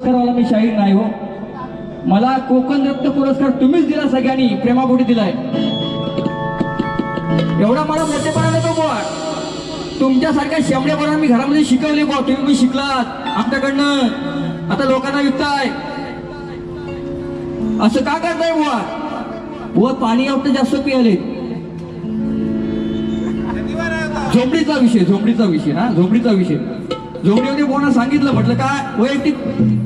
पुरस्कारवाला मी शाहीर नाही हो. मला कोकण रत्न पुरस्कार तुम्हीच दिला सगळ्यांनी. प्रेमापोटी दिलाय. एवढा मला मोठेपणा नको बुवा. तुमच्यासारख्या शेमड्यापणा मी घरामध्ये शिकवले बुवा. तुम्ही शिकलात आमच्याकडनं. आता लोकांना विकताय. असं का करताय बुवा? बुवा पाणी आवडतं जास्त पियाले. झोपडीचा विषय झोपडीचा विषय हा झोपडीचा विषय. झोपडीमध्ये कोणा सांगितलं म्हटलं काय? वैयक्तिक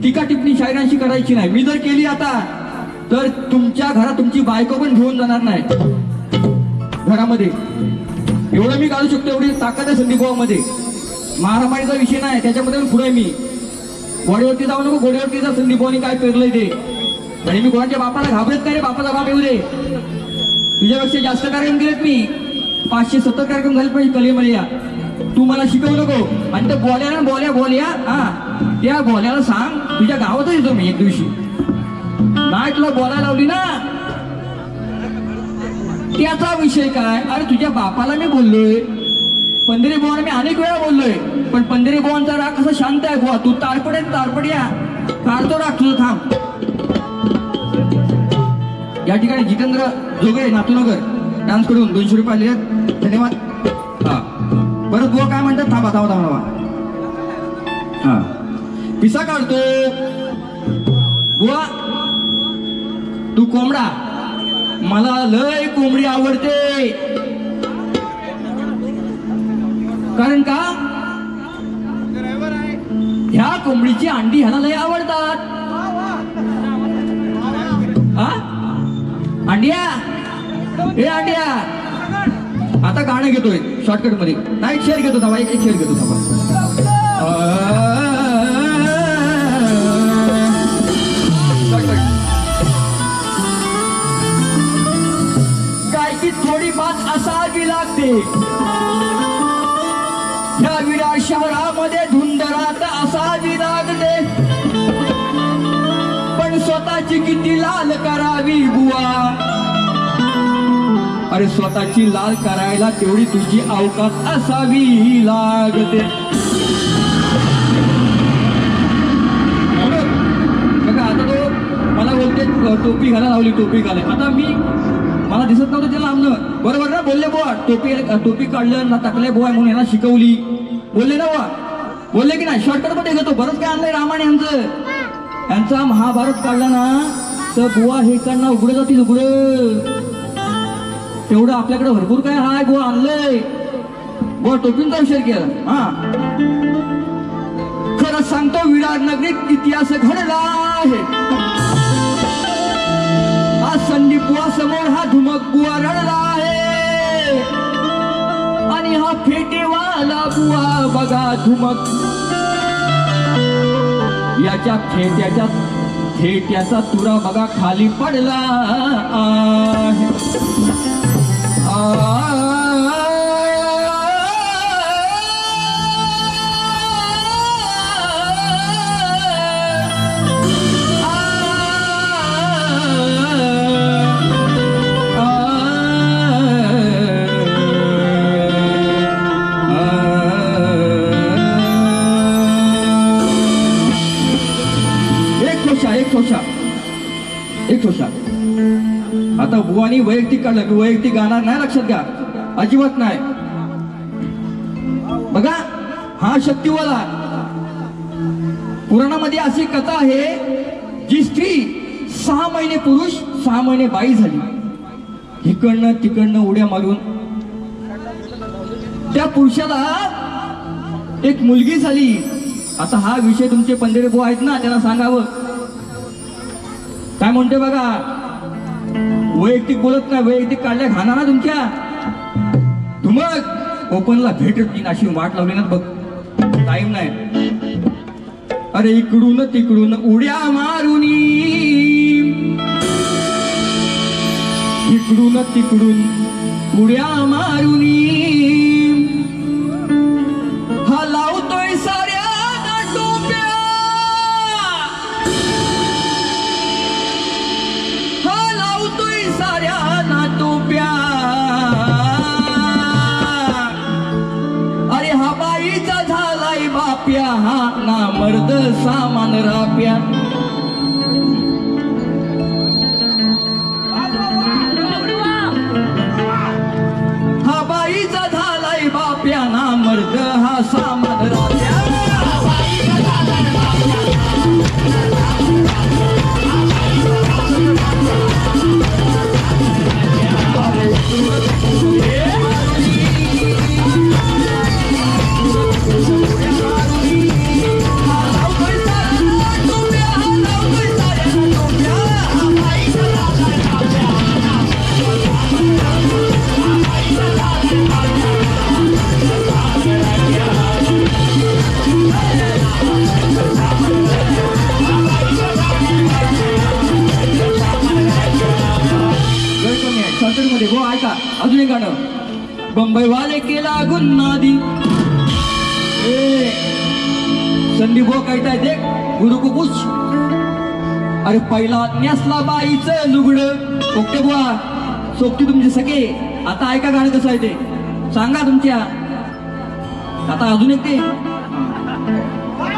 टीका टिप्पणी शायरांशी करायची नाही. मी जर केली आता तर तुमच्या घरात तुमची बायको पण घेऊन जाणार नाही. घरामध्ये. एवढं मी काढू शकतो एवढी ताकद आहे संदीपभावामध्ये मारामारीचा विषय नाही त्याच्यामध्ये पण पुढे मी. गोड्यावरती जाऊ नको गोड्यावरती जा संदीपभावानी काय पेरलंय ते. आणि मी कोणाच्या बापाला घाबरत नाही रे? बापाचा बाप येऊ दे. तुझ्यापेक्षा जास्त कार्यक्रम केलेत मी. पाचशे सत्तर कार्यक्रम झाले पाहिजे कलेमध्ये या तू मला शिकवू नको. आणि त्या बोल्या ना बोल्या बोल्या हा. त्या बोल्याला सांग तुझ्या गावातच येतो मी एक दिवशी. नाही तुला बोलायला लावली ना. त्याचा विषय काय? अरे तुझ्या बापाला मी बोललोय. पंधरी बोवाने मी अनेक वेळा बोललोय. पण पंधरी बोवांचा राग कसा शांत आहे बुवा. तू तारपड आहे तारपड या. काढतो राग तुझं थांब. या ठिकाणी जितेंद्र जोगे नातूनगर. डान्स करून दोनशे रुपये आले आहेत. धन्यवाद. परत बुवा काय म्हणतात? थांबा थांबा थांबा हा. पिसा काढतो. बुवा तू कोंबडा. मला लय कोंबडी आवडते. कारण का? ह्या कोंबडीची अंडी ह्याला लय आवडतात. हा? अंडिया? हे अंडिया. आता गाणं घेतोय. शॉर्टकटमध्ये नाही एक शेअर घेतो थांबा एक शेअर घेतो थांबा. थोडी बात असावी लागते. ह्या शहरामध्ये धुंदरात असावी लागते. पण स्वतःची किती लाल करावी बुवा. अरे स्वतःची लाल करायला तेवढी तुझी अवकाश असावी लागते. बघा आता तो मला बोलते टोपी घाला लावली टोपी घाले. आता मी मला दिसत नव्हतं ते आमनं. बरोबर ना? बोलले बुवा टोपी टोपी काढलं ना टाकले बुवा म्हणून यांना शिकवली. बोलले ना बुवा? बोलले की नाही? शॉर्टकटमध्ये घेतो. बरंच काय आणलंय रामाने यांचं. यांचा महाभारत काढला ना तर बुवा हे काढणं उघडं जातील उघडं. तेवढं आपल्याकडे भरपूर काय हाय गो आणलंय. बुवा टोपींचा विषय केला. हा. खरं सांगतो विराट नगरीत इतिहास घडला आहे. आज संदीप बुवा समोर हा धुमक बुवा रडला आहे. आणि हा फेटेवाला बुवा बघा धुमक. याच्या खेट्याच्या खेट्याचा तुरा बघा खाली पडला आहे. एक मी वैयक्तिक काढलं मी वैयक्तिक गाणार नाही लक्षात घ्या. अजिबात नाही. बघा हा शक्तीवाला. पुराणामध्ये अशी कथा आहे जी स्त्री सहा महिने पुरुष सहा महिने बाई झाली. इकडनं तिकडनं उड्या मारून. त्या पुरुषाला एक मुलगी झाली. आता हा विषय तुमचे पंधरे भाऊ आहेत ना त्यांना सांगावं. काय म्हणते बघा? वैयक्तिक बोलत नाही वैयक्तिक काढल्या खाणार ना तुमच्या. मग ओपनला भेटत नाही अशी वाट लावली ना बघ. टाइम नाही. अरे इकडून तिकडून उड्या मारून इकडून तिकडून उड्या मारून अरे सामान राप्या. अजून एक गाणं. बंबईवाले केला गुन्नादी ए संदीप हो काय ते? गुरु कुकुश अरे पहिला नेसला बाईचं लुगड. ओके बुवा सोबती तुमचे सगळे आता ऐका गाणं कसं आहे ते. सांगा तुमच्या. आता अजून एक ते.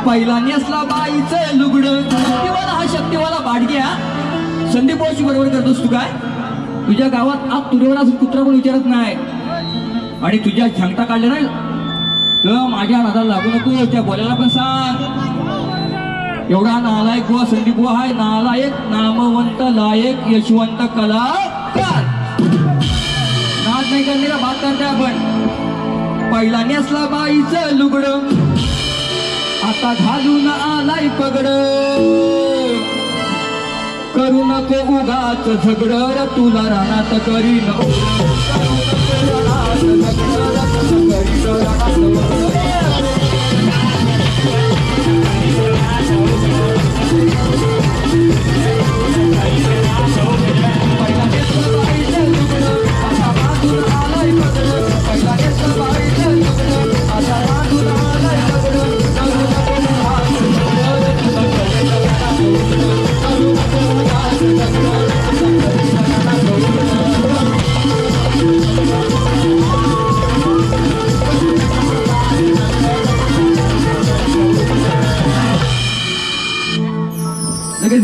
पहिला नेसला बाईच लुगड. शक्तीवाला हा शक्तीवाला बाडग्या संदीप बोशी बरोबर करतोस तू काय? तुझ्या गावात आज तुझ्यावर असून कुत्रा पण विचारत नाही. आणि तुझ्या झंगटा काढल्या नाही? तर माझ्या नादाला लागू नको त्या बोलायला पण सांग. एवढा नालायक बुवा संदीप बुवा हाय नालायक नामवंत लायक यशवंत कला नाच नाही करण्याला बात करते आपण. पहिला नेसला बाईचं लुगड. आता घालून आलाय पगड. करू नको उगाच झगड र तुला रानात करी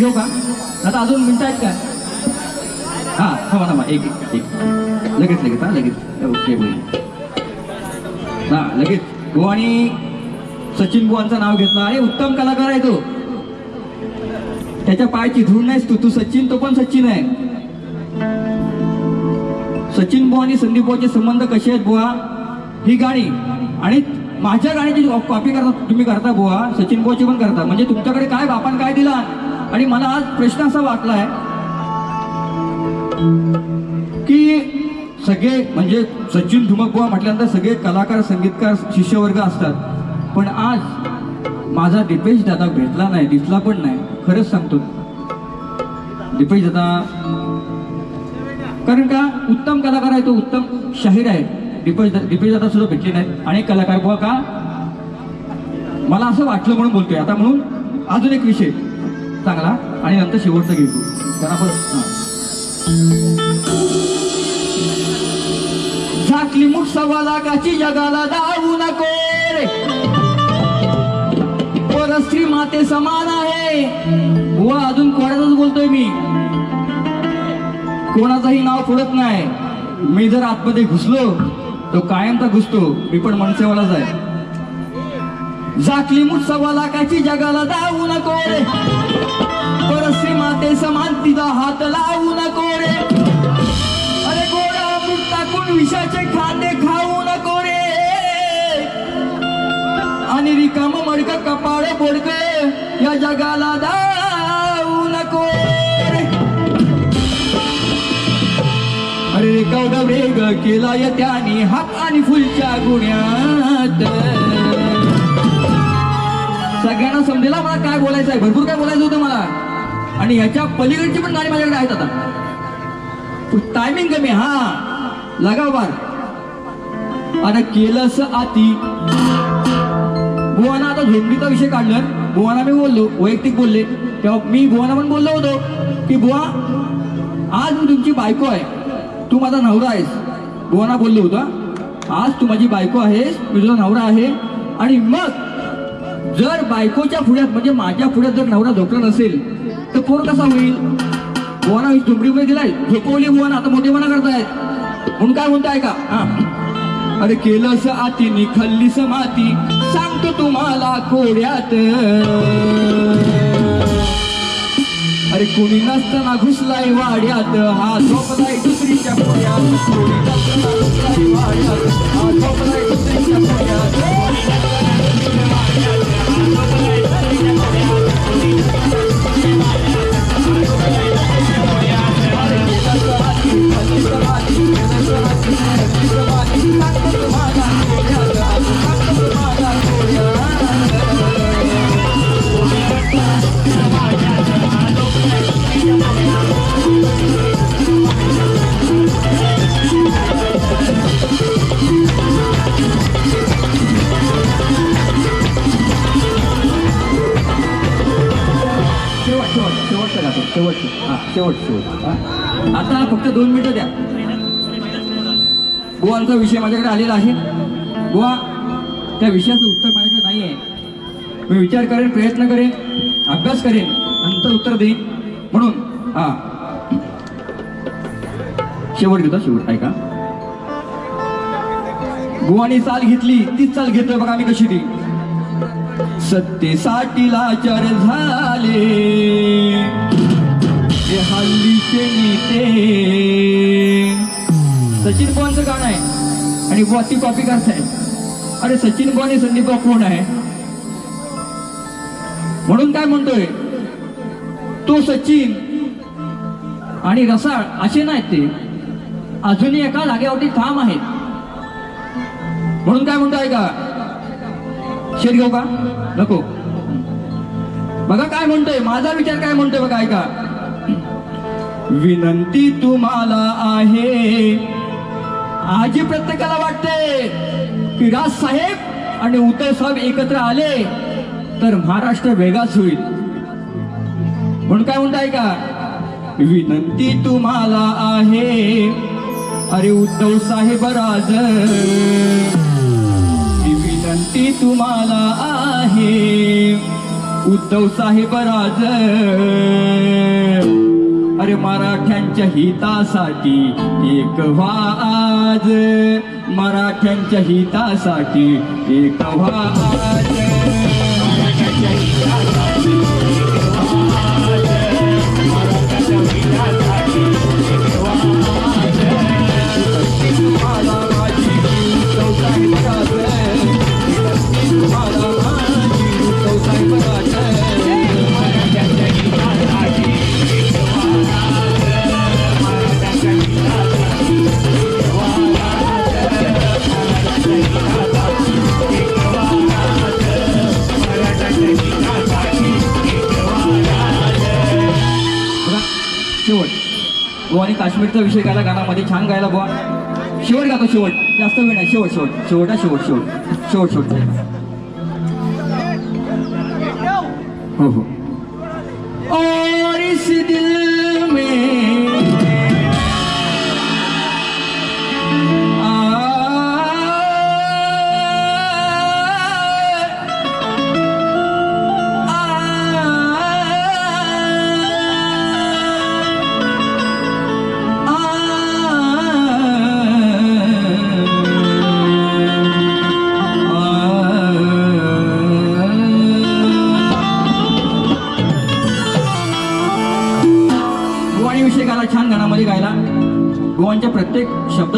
घेऊ का? आता अजून मिनटं आहेत का? हा थांबा थांबा. एक एक. लगेच लगेच हा लगेच. ओके बोल हा लगेच. गो आणि सचिन बुवांचं नाव घेतलं. आणि उत्तम कलाकार आहे तो. त्याच्या पायाची धूळ नाहीस तू. तू सचिन तो पण सचिन आहे. सचिन बुवा आणि संदीप बुवाचे संबंध कसे आहेत बुवा? ही गाणी. आणि माझ्या गाण्याची कॉपी करता तुम्ही करता बुवा सचिन बुवाची पण करता. म्हणजे तुमच्याकडे काय बापान काय दिला? आणि मला आज प्रश्न असा वाटला आहे की सगळे म्हणजे सचिन धुमक बुवा म्हटल्यानंतर सगळे कलाकार संगीतकार शिष्यवर्ग असतात. पण आज माझा दिपेश दादा भेटला नाही दिसला पण नाही. खरंच सांगतो. दिपेश दादा कारण का? उत्तम कलाकार आहे तो उत्तम शाहीर आहे. दिपेश दिपेश दादा सुद्धा भेटले नाहीत. अनेक कलाकार बुवा का? मला असं वाटलं म्हणून बोलतोय. आता म्हणून अजून एक विषय. चांगला आणि नंतर शेवटचं घेतो त्यांना आपण झाकली मुठ सव्वा लाखाची जगाला दावू नको रे. परस्त्री माते समान आहे. बुवा अजून कोणाचाच बोलतोय मी. कोणाचंही नाव पुढत नाही. मी जर आतमध्ये घुसलो तो कायमचा घुसतो. मी पण मनसेवालाच आहे. झाकली मुठ सव्वा लाखाची जगाला दावू नको रे. परश्री माते समान तिचा हात लावू नको रे. अरे गोडा अमृत टाकून विषाचे खांदे खाऊ नको रे. आणि रिकाम मडक कपाळ बोडक या जगाला जाऊ नको रे. अरे रे केवढा वेग केला या त्याने हात आणि फुलच्या गुण्यात. सगळ्यांना समजेला मला काय बोलायचं आहे? भरपूर काय बोलायचं होतं मला. आणि ह्याच्या पलीकडची पण गाणी माझ्याकडे आहेत आता. टायमिंग कमी हा. लगाव बार. आता केलंस आती भुवाना आता झोपडीचा विषय काढला. भुवाना मी बोललो वैयक्तिक बोलले. तेव्हा मी भुवाना पण बोललो होतो की बुवा आज मी तुमची बायको आहे. तू माझा नवरा आहेस. भुवाना बोललो होता आज तू माझी बायको आहेस. मी तुझा नवरा आहे. आणि मग जर बायकोच्या पुढ्यात म्हणजे माझ्या पुढ्यात जर नवरा झोपला नसेल तर पोर कसा होईल? बुवाना झोपडीमध्ये दिलाय झोपवली बुवाना आता मोठे मना करतायत. म्हणून काय म्हणताय का अरे अरे स आती निखल्लीस माती सांगतो तुम्हाला कोड्यात. अरे कोणी नसताना घुसलाय वाड्यात हा झोपलाय दुसरीच्या पोळ्यात कोणी नसताना घुसलाय वाड्यात हा झोपलाय दुसरीच्या शेवट शेवट शेवटचं. गातो शेवटचं. हा शेवट शेवट आता फक्त दोन मिनिटं द्या. गोवाचा विषय माझ्याकडे आलेला आहे. गोवा त्या विषयाचं उत्तर माझ्याकडे नाही आहे मी विचार करेन प्रयत्न करेन अभ्यास करेन नंतर उत्तर देईन. म्हणून हा. शेवट घेतो शेवट. ऐका. गोवानी चाल घेतली तीच चाल घेतोय बघा आम्ही कशी ती. सत्तेसाठी लाचार झाले हे हल्लीचे नेते. सचिन पवारचं गाणं आहे आणि बुवा ती कॉपी करताय अरे सचिन पवार आणि संदीप कोण आहे? म्हणून काय म्हणतोय? तो सचिन आणि रसाळ असे नाहीत ते. अजूनही एका जागेवरती ठाम आहेत. म्हणून काय म्हणतोय का शेर घेऊ का? नको. बघा काय म्हणतोय. माझा विचार काय म्हणतोय बघा ऐका. विनंती तुम्हाला आहे. आजी प्रत्येकाला वाटते की राज साहेब आणि उदय साहेब एकत्र आले तर महाराष्ट्र वेगाच होईल. म्हणून काय म्हणताय का विनंती तुम्हाला आहे. अरे उद्धव साहेब राज. विनंती तुम्हाला आहे. उद्धव साहेब राज अरे मराठ्यांच्या हितासाठी एक व्हा आज मराठ्यांच्या हितासाठी एक व्हा शेवट आणि काश्मीरचा विषय गायला गाण्यामध्ये छान गायला बुवा शेवट गातो शेवट. जास्त वेळ नाही. शेवट शेवट. शेवट हा शेवट शेवट. शेवट शेवट. हो हो. और इस दिल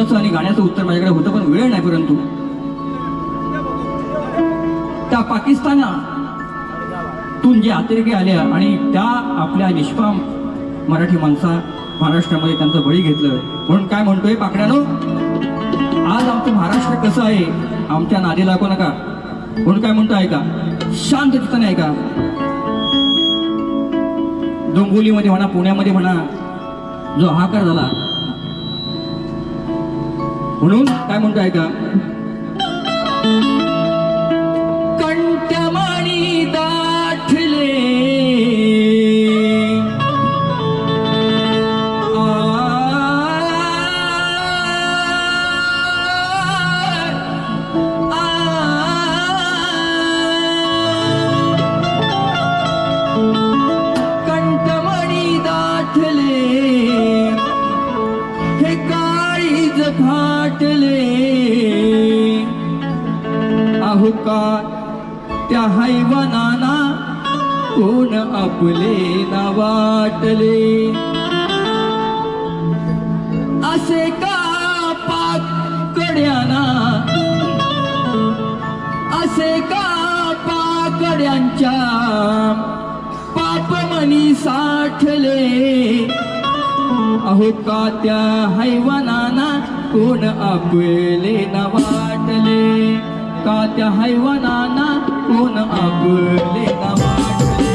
शब्दाचं आणि गाण्याचं उत्तर माझ्याकडे होतं पण वेळ नाही परंतु. त्या पाकिस्तानातून जे अतिरेकी आल्या आणि त्या आपल्या निष्पाम मराठी माणसा महाराष्ट्रामध्ये त्यांचं बळी घेतलं. म्हणून काय म्हणतोय पाकड्यानो आज आमचं महाराष्ट्र कसं आहे? आमच्या नादी लागू नका. म्हणून काय म्हणतो ऐका? शांत चित्ताने ऐका. डोंबोलीमध्ये म्हणा पुण्यामध्ये म्हणा जो हाकार झाला म्हणून काय म्हणतो ऐका. अहो का त्या हैवानाना कोण आपले ना वाटले? असे का पाकड्याना असे का पाकड्यांच्या पापमनी साठले? अहो का त्या हैवानाना कोण आपले ना वाटले? का त्या हैवानाना कोण आपले ना वाटले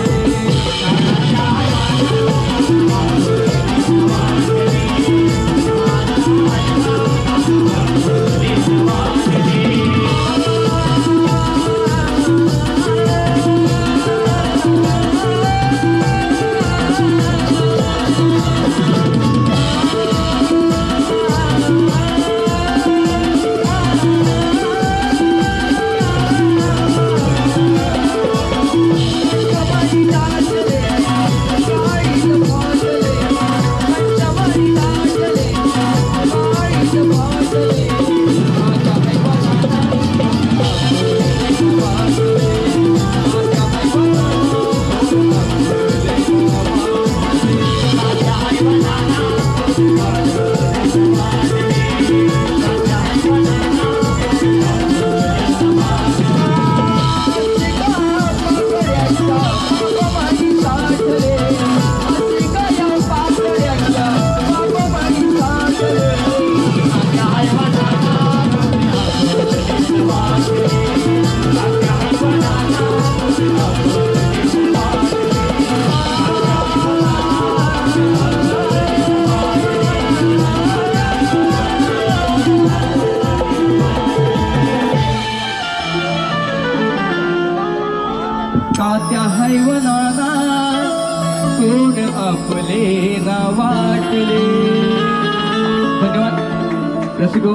रसिको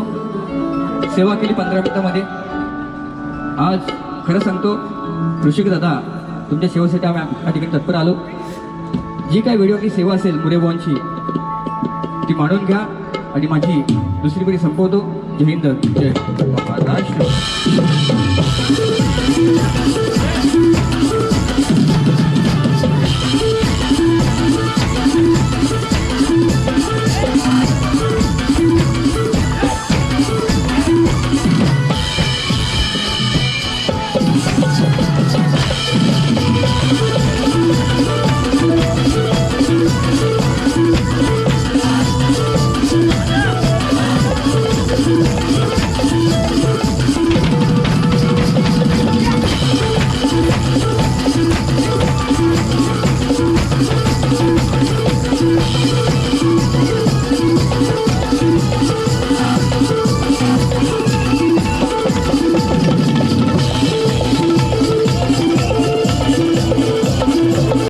सेवा केली पंधरा मिनिटामध्ये. आज खरं सांगतो ऋषिक दादा तुमच्या सेवेसाठी आम्ही या ठिकाणी तत्पर आलो. जी काय व्हिडिओची सेवा असेल मुरेबॉनची ती मांडून घ्या आणि माझी दुसरी पिढी संपवतो. जय हिंद. जय. महाराष्ट्र